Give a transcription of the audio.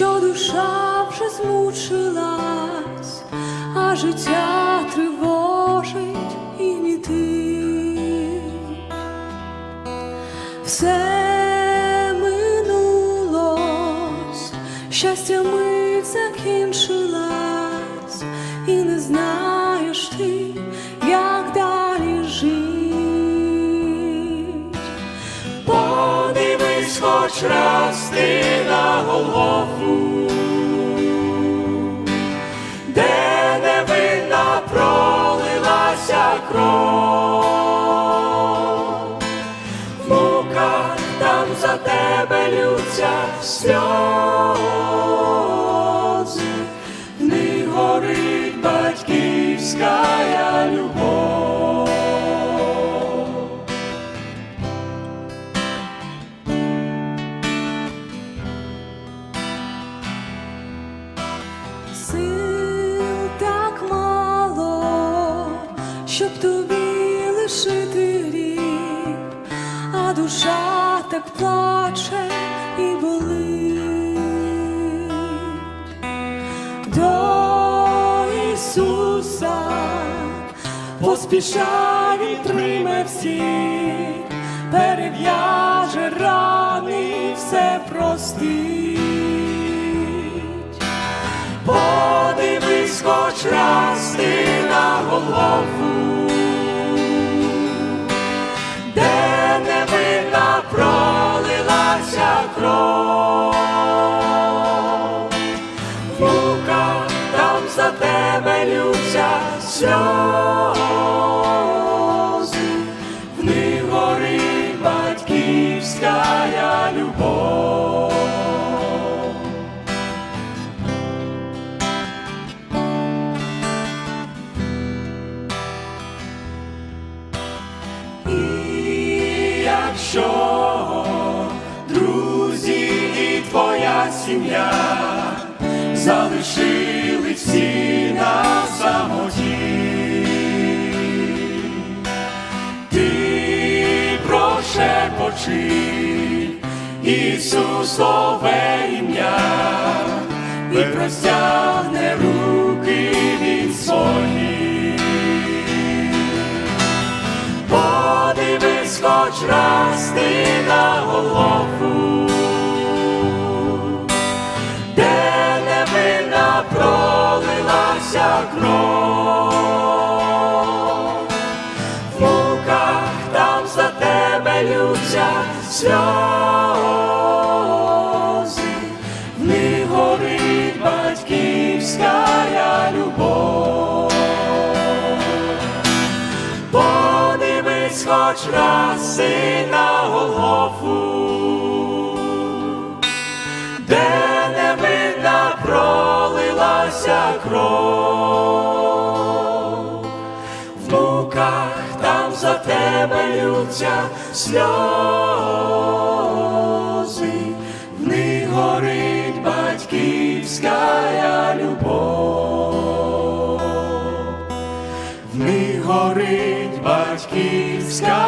що душа вже змучилась, а життя тривожить і мітить. Все минулось, щастя мить закінчилась, хоч раз ти на голову, де невинна пролилася кров, в муках там за тебе лються сльози, душа так плаче і болить. До Ісуса поспішай, Він прийме всіх, перев'яже рани, все простить. Подивись хоч раз ти на Голгофу, муках там за тебе лються сльози, в них горить батьківська любов. І якщо друзі і твоя сім'я залишили всі на самоті, ти прошепочи Ісусове ім'я. І простягне руки від свої. Подивись хоч раз ти на Голгофу, пролилася кров, в муках там за тебе лються сльози, в них горить батьківська любов. Подивись хоч раз і на Голгофу, пролилася кров, в муках там за тебе лються сльози, в них горить батьківська любов. В них горить батьківська